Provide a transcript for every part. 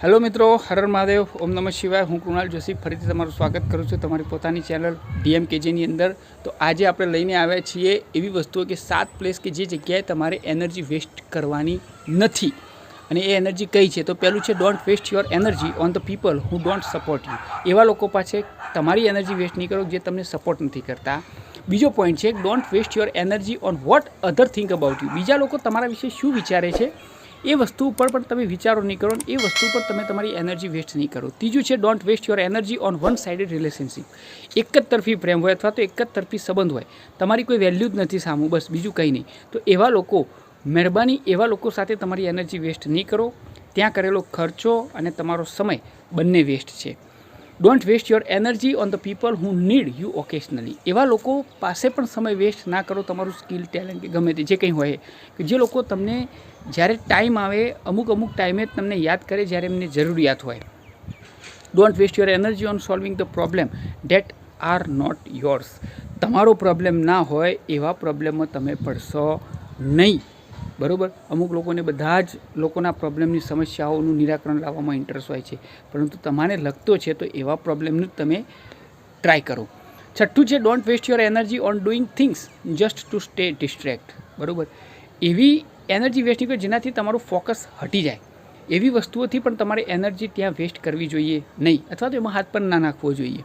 Hello મિત્રો હરર મહાદેવ, ઓમ નમઃ શિવાય. હું કૃણાલ જોશી, ફરીથી તમારું સ્વાગત કરું છું તમારી પોતાની ચેનલ ડીએમ કેજીની અંદર. તો આજે આપણે લઈને આવ્યા છીએ એવી વસ્તુઓ કે સાત પ્લેસ કે જે જગ્યાએ તમારે એનર્જી વેસ્ટ કરવાની નથી. અને એ એનર્જી કઈ છે? તો પહેલું છે don't waste your energy on the people who don't support you એવા લોકો પાસે તમારી એનર્જી વેસ્ટ નહીં કરો જે તમને સપોર્ટ નથી કરતા. બીજો પોઈન્ટ છે don't waste your energy on what other think about you બીજા લોકો તમારા વિશે શું વિચારે છે? એ વસ્તુ ઉપર પણ તમે વિચારો નહીં કરો એ વસ્તુ પર તમે તમારી એનર્જી વેસ્ટ નહીં કરો. ત્રીજું છે don't waste your energy on one sided relationship એક જ તરફી પ્રેમ હોય અથવા તો એક જ તરફી સંબંધ હોય. તમારી કોઈ વેલ્યુ જ નથી સામું, બસ બીજું કંઈ નહીં. તો એવા લોકો, મહેરબાની એવા લોકો સાથે તમારી એનર્જી વેસ્ટ નહીં કરો. ત્યાં કરેલો ખર્ચો અને તમારો સમય બંને વેસ્ટ છે. Don't waste your energy on the people who need you occasionally એવા લોકો પાસે પણ સમય વેસ્ટ ના કરો, તમારું સ્કિલ ટેલેન્ટ કે ગમે તે જે કંઈ હોય. કે જે લોકો તમને જ્યારે ટાઈમ આવે, અમુક અમુક ટાઈમે જ તમને યાદ કરે જ્યારે એમને જરૂરિયાત હોય. Don't waste your energy on solving the problem that are not yours તમારો પ્રોબ્લેમ ના હોય એવા પ્રોબ્લેમમાં તમે પડશો નહીં. બરાબર? અમુક લોકોને બધા જ લોકોના પ્રોબ્લેમની સમસ્યાઓનું નિરાકરણ લાવવામાં ઇન્ટરેસ્ટ હોય છે. પરંતુ તમારે લગતો છે તો એવા પ્રોબ્લેમનું તમે ટ્રાય કરો. છઠ્ઠું છે don't waste your energy on doing things just to stay distract બરાબર? એવી એનર્જી વેસ્ટ નહીં કરો જેનાથી તમારું ફોકસ હટી જાય. એવી વસ્તુઓથી પણ તમારે એનર્જી ત્યાં વેસ્ટ કરવી જોઈએ નહીં, અથવા તો એમાં હાથ પણ ના નાખવો જોઈએ.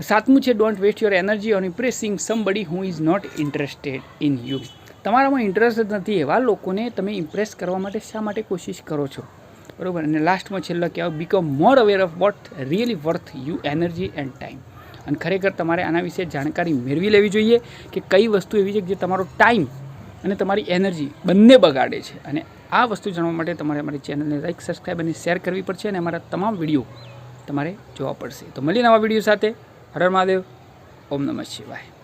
સાતમું છે don't waste your energy on impressing somebody who is not interested in you તમારામાં ઇન્ટરેસ્ટ જ નથી એવા લોકોને તમે ઇમ્પ્રેસ કરવા માટે શા માટે કોશિશ કરો છો? બરાબર? અને લાસ્ટમાં છેલ્લા કહેવાય become more aware of what really worth you energy and time અને ખરેખર તમારે આના વિશે જાણકારી મેળવી લેવી જોઈએ કે કઈ વસ્તુ એવી છે જે તમારો ટાઈમ અને તમારી એનર્જી બંને બગાડે છે. અને આ વસ્તુ જાણવા માટે તમારે અમારી ચેનલને લાઈક સબસ્ક્રાઈબ અને શેર કરવી પડશે અને અમારા તમામ વીડિયો તમારે જોવા પડશે. તો મળીને નવા વીડિયો સાથે. હર મહાદેવ. ઓમ નમઃ શિવાય.